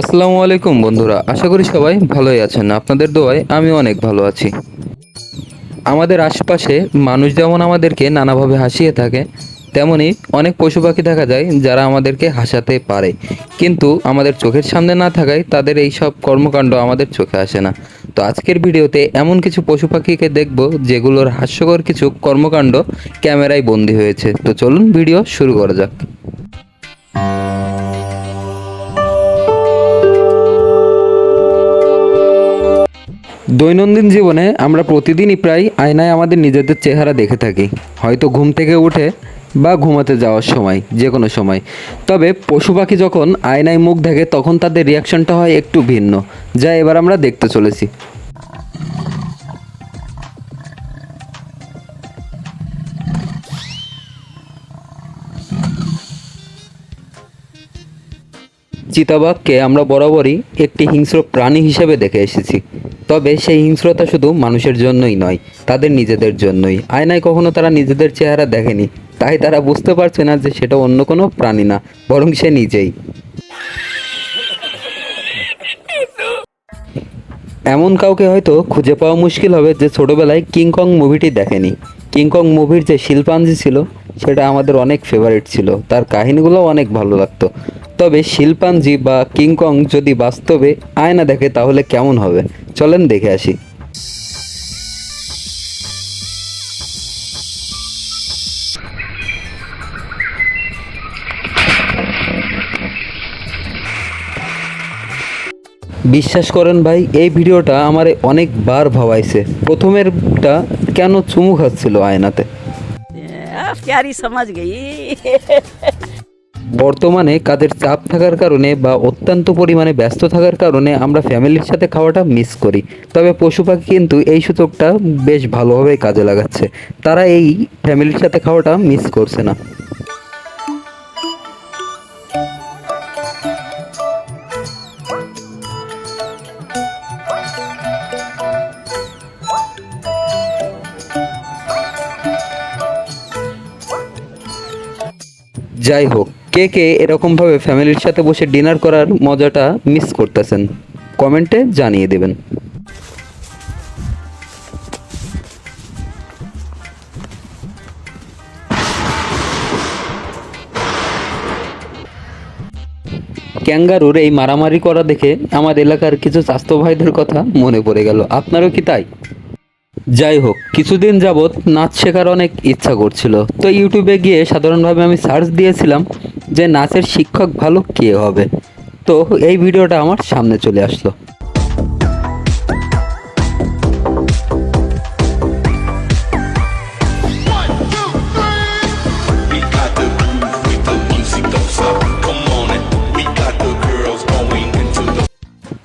আসসালামু আলাইকুম বন্ধুরা, আশা করি সবাই ভালোই আছেন। আপনাদের দোয়ায় আমি অনেক ভালো আছি। আমাদের আশপাশে মানুষ যেমন আমাদেরকে নানাভাবে হাসিয়ে থাকে, তেমনি অনেক পশু পাখি দেখা যায় যারা আমাদেরকে হাসাতে পারে। কিন্তু আমাদের চোখের সামনে না থাকায় তাদের এই সব কর্মকাণ্ড আমাদের চোখে আসে না। তো আজকের ভিডিওতে এমন কিছু পশু পাখিকে দেখব যেগুলোর হাস্যকর কিছু কর্মকাণ্ড ক্যামেরায় বন্দি হয়েছে। তো চলুন ভিডিও শুরু করা যাক। দৈনন্দিন জীবনে আমরা প্রতিদিনই প্রায় আয়নায় আমাদের নিজেদের চেহারা দেখে থাকি। হয়তো ঘুম থেকে উঠে বা ঘুমাতে যাওয়ার সময় যে কোনো সময়। তবে পশু পাখি যখন আয়নায় মুখ দেখে, তখন তাদের রিয়াকশনটা হয় একটু ভিন্ন, যা এবার আমরা দেখতে চলেছি। চিতাবাঘকে আমরা বরাবরই একটি হিংস্র প্রাণী হিসেবে দেখে এসেছি। তবে সেই হিংস্রতা শুধু মানুষের জন্যই নয়, তাদের নিজেদের জন্যই। আয়নায় কখনো তারা নিজেদের চেহারা দেখেনি, তাই তারা বুঝতে পারছে না যে সেটা অন্য কোনো প্রাণী না, বরং সে নিজেই। এমন কাউকে হয়তো খুঁজে পাওয়া মুশকিল হবে যে ছোটবেলায় কিংকং মুভিটি দেখেনি। কিংকং মুভির যে শিল্পাঞ্জি ছিল, সেটা আমাদের অনেক ফেভারিট ছিল, তার কাহিনীগুলোও অনেক ভালো লাগতো। তবে শিল্পাঞ্জি বা কিংকং যদি বাস্তবে আয়না দেখে, তাহলে কেমন হবে? চলেন দেখে আসি। বিশ্বাস করেন ভাই, এই ভিডিওটা আমারে অনেকবার ভাবাইছে। প্রথমেরটা কেন চুমু খাচ্ছিল আয়নাতে? সমাজ গেই। বর্তমানে কাজের চাপ থাকার কারণে বা অত্যন্ত পরিমাণে ব্যস্ত থাকার কারণে আমরা ফ্যামিলির সাথে খাওয়াটা মিস করি। তবে পশু পাখি কিন্তু এই সুযোগটা বেশ ভালোভাবেই কাজে লাগাচ্ছে। তারা এই ফ্যামিলির সাথে খাওয়াটা মিস করছে না। যাই হোক কে কে এরকমভাবে ফ্যামিলির সাথে বসে ডিনার করার মজাটা মিস করতেছেন, কমেন্টে জানিয়ে দেবেন। ক্যাঙ্গারুর এই মারামারি করা দেখে আমার এলাকার কিছু স্বাস্থ্য ভাইদের কথা মনে পড়ে গেল। আপনারও কি তাই? যাই হোক, কিছুদিন যাবৎ নাচ শেখার অনেক ইচ্ছা করছিল। তো ইউটিউবে গিয়ে সাধারণভাবে আমি সার্চ দিয়েছিলাম যে নাচের শিক্ষক ভালো কে হবে? তো এই ভিডিওটা আমার সামনে চলে আসলো।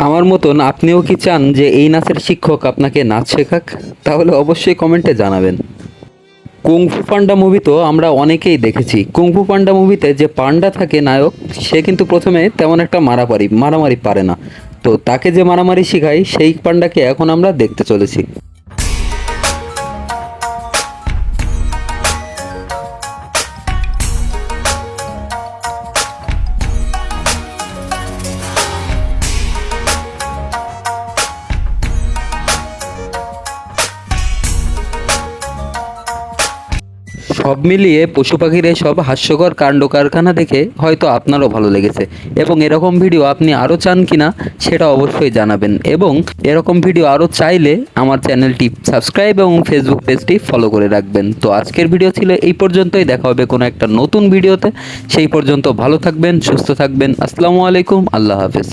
আমার মতন আপনিও কি চান যে এই নাচের শিক্ষক আপনাকে নাচ শেখাক? তাহলে অবশ্যই কমেন্টে জানাবেন। কুংফু পান্ডা মুভি তো আমরা অনেকেই দেখেছি। কুংফু পান্ডা মুভিতে যে পান্ডা থাকে নায়ক, সে কিন্তু প্রথমে তেমন একটা মারামারি মারামারি পারে না। তো তাকে যে মারামারি শেখায়, সেই পান্ডাকে এখন আমরা দেখতে চলেছি। সব মিলিয়ে পশু পাখির এসব হাস্যকর কাণ্ড কারখানা দেখে হয়তো আপনারও ভালো লেগেছে। এবং এরকম ভিডিও আপনি আরও চান কিনা সেটা অবশ্যই জানাবেন। এবং এরকম ভিডিও আরও চাইলে আমার চ্যানেলটি সাবস্ক্রাইব এবং ফেসবুক পেজটি ফলো করে রাখবেন। তো আজকের ভিডিও ছিল এই পর্যন্তই। দেখা হবে কোনো একটা নতুন ভিডিওতে। সেই পর্যন্ত ভালো থাকবেন, সুস্থ থাকবেন। আসসালামু আলাইকুম। আল্লাহ হাফেজ।